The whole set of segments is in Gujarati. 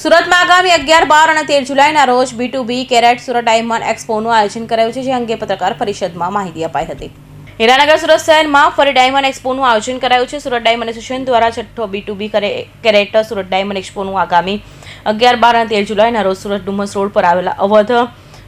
સુરતમાં આગામી અગિયાર, બાર અને તેર જુલાઈના રોજ B to B carat, Surat diamond એક્સપોનું આયોજન કરાયું છે, જે અંગે પત્રકાર પરિષદમાં માહિતી અપાઈ હતી. હીરાનગર, સુરત શહેરમાં ફરી ડાયમંડ એક્સપોનું આયોજન કરાયું છે. સુરત ડાયમંડ એસોસિએશન દ્વારા છઠ્ઠો B to B carat, Surat diamond એક્સપોનું આગામી અગિયાર, બાર અને તેર જુલાઈના રોજ સુરત ડુમસ રોડ પર આવેલા અવધ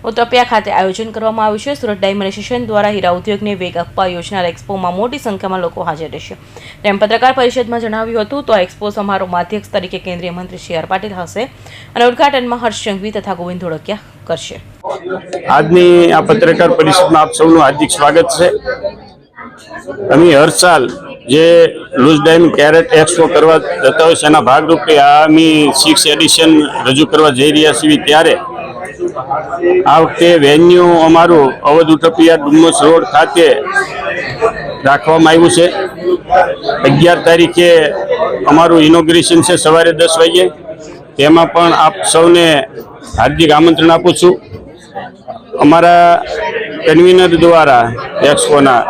ઉત્તરપિયા ખાતે આયોજન કરવામાં આવ્યું છે. સુરત ડાયમંડ દ્વારા હીરા ઉદ્યોગને વેગ આપવા યોજનાર એક્સપોમાં મોટી સંખ્યામાં લોકો હાજર રહેશે. તેમ પત્રકાર પરિષદમાં જણાવ્યું હતું તો એક્સપો સમારોહમાં અધ્યક્ષ તરીકે કેન્દ્રીય મંત્રી સી આર પાટીલ હશે અને ઉદઘાટનમાં હર્ષ સંઘવી તથા ગોવિંદ ધોળકિયા કરશે. આજની આ પત્રકાર પરિષદમાં આપ સૌનું હાર્દિક સ્વાગત છે. અમે હર સાલ જે લૂઝ ડાયમંડ કેરેટ એક્સપો કરવા જતા હોય છે, એના ભાગરૂપે આ અમે સિક્સ એડિશન રજૂ કરવા જઈ રહ્યા છીએ. ત્યારે આ વખતે વેન્યુ અમારું અવધ ઉટપિયા ડુમસ રોડ ખાતે રાખવામાં આવ્યું છે. અગિયાર તારીખે અમારું ઇનોગ્રેશન છે સવારે દસ વાગે. તેમાં પણ આપ સૌને હાર્દિક આમંત્રણ આપું છું. અમારા કન્વીનર દ્વારા એક્સપોના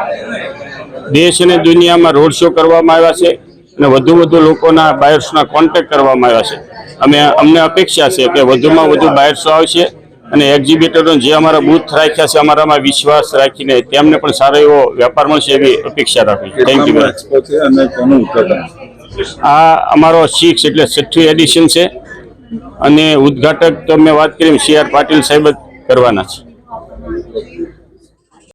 દેશ અને દુનિયામાં રોડ શો કરવામાં આવ્યા છે અને વધુ વધુ લોકોના બાયર્સના કોન્ટેક્ટ કરવામાં આવ્યા છે. અમે અમને અપેક્ષા છે કે વધુમાં વધુ બાયર્સો આવશે અને એક્ઝિબિટરો જે અમારા બૂથ રાખ્યા છે અમારામાં વિશ્વાસ રાખીને તેમને પણ સારો એવો વેપાર મળશે એવી અપેક્ષા રાખી થેન્ક યુ આ અમારો સિક્સ એટલે છઠ્ઠું એડિશન છે. અને ઉદ્ઘાટક તો મેં વાત કરી સી આર પાટીલ સાહેબ જ કરવાના છે.